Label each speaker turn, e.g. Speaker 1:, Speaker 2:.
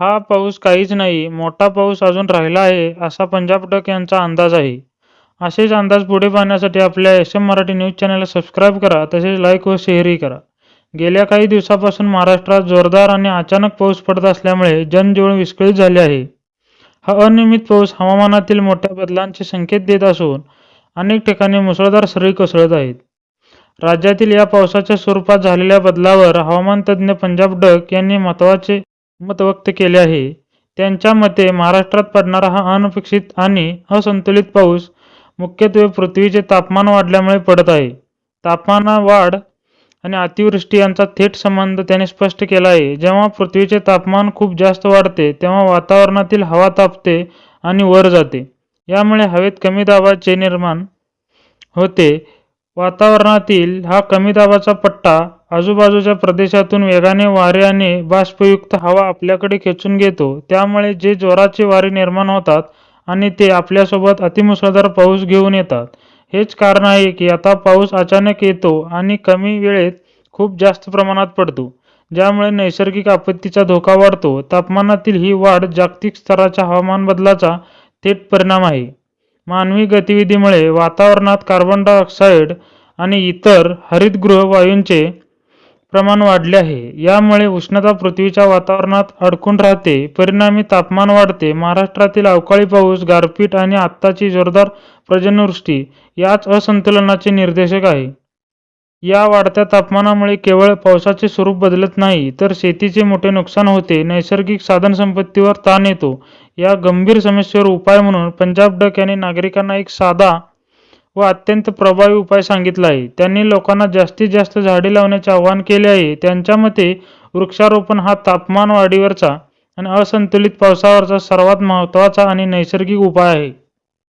Speaker 1: हा पाऊस काहीच नाही मोठा पाऊस अजून राहिला आहे असा पंजाब डक यांचा अंदाज आहे. असेच अंदाज पुढे पाहण्यासाठी आपल्या एस एम मराठी न्यूज चॅनलला सबस्क्राईब करा तसेच लाईक व शेअरही करा. गेल्या काही दिवसापासून महाराष्ट्रात जोरदार आणि अचानक पाऊस पडत असल्यामुळे जनजीवन विस्कळीत झाले आहे. हा अनियमित पाऊस हवामानातील मोठ्या बदलांचे संकेत देत असून अनेक ठिकाणी मुसळधार सरी कोसळत आहेत. राज्यातील या पावसाच्या स्वरूपात झालेल्या बदलावर हवामान तज्ज्ञ पंजाब डक यांनी महत्त्वाचे मत व्यक्त केले आहे. त्यांच्या मते महाराष्ट्रात पडणारा हा अनपेक्षित आणि असंतुलित पाऊस मुख्यत्वे पृथ्वीचे तापमान वाढल्यामुळे पडत आहे. तापमान वाढ आणि अतिवृष्टी यांचा थेट संबंध त्याने स्पष्ट केला आहे. जेव्हा पृथ्वीचे तापमान खूप जास्त वाढते तेव्हा वातावरणातील हवा तापते आणि वर जाते. यामुळे हवेत कमी दाबाचे निर्माण होते. वातावरणातील हा कमी दाबाचा पट्टा आजूबाजूच्या प्रदेशातून वेगाने वारे आणि बाष्पयुक्त हवा आपल्याकडे खेचून घेतो. त्यामुळे जे जोराचे वारे निर्माण होतात आणि ते आपल्यासोबत अतिमुसळधार पाऊस घेऊन येतात. हेच कारण आहे की आता पाऊस अचानक येतो आणि कमी वेळेत खूप जास्त प्रमाणात पडतो ज्यामुळे नैसर्गिक आपत्तीचा धोका वाढतो. तापमानातील ही वाढ जागतिक स्तराच्या हवामान बदलाचा थेट परिणाम आहे. मानवी गतिविधीमुळे वातावरणात कार्बन डायऑक्साईड आणि इतर हरितगृह वायूंचे प्रमाण वाढले आहे. यामुळे उष्णता पृथ्वीच्या वातावरणात अडकून राहते. परिणामी तापमान वाढते. महाराष्ट्रातील अवकाळी पाऊस गारपीट आणि आत्ताची जोरदार पर्जन्यवृष्टी याच असंतुलनाचे निर्देशक आहे. या वाढत्या तापमानामुळे केवळ पावसाचे स्वरूप बदलत नाही तर शेतीचे मोठे नुकसान होते नैसर्गिक साधनसंपत्तीवर ताण येतो. या गंभीर समस्येवर उपाय म्हणून पंजाब डक यांनी नागरिकांना एक साधा व अत्यंत प्रभावी उपाय सांगितला आहे. त्यांनी लोकांना जास्तीत जास्त झाडे लावण्याचे आवाहन केले आहे. त्यांच्या मते वृक्षारोपण हा तापमान वाढीवरचा आणि असंतुलित पावसावरचा सर्वात महत्त्वाचा आणि नैसर्गिक उपाय आहे.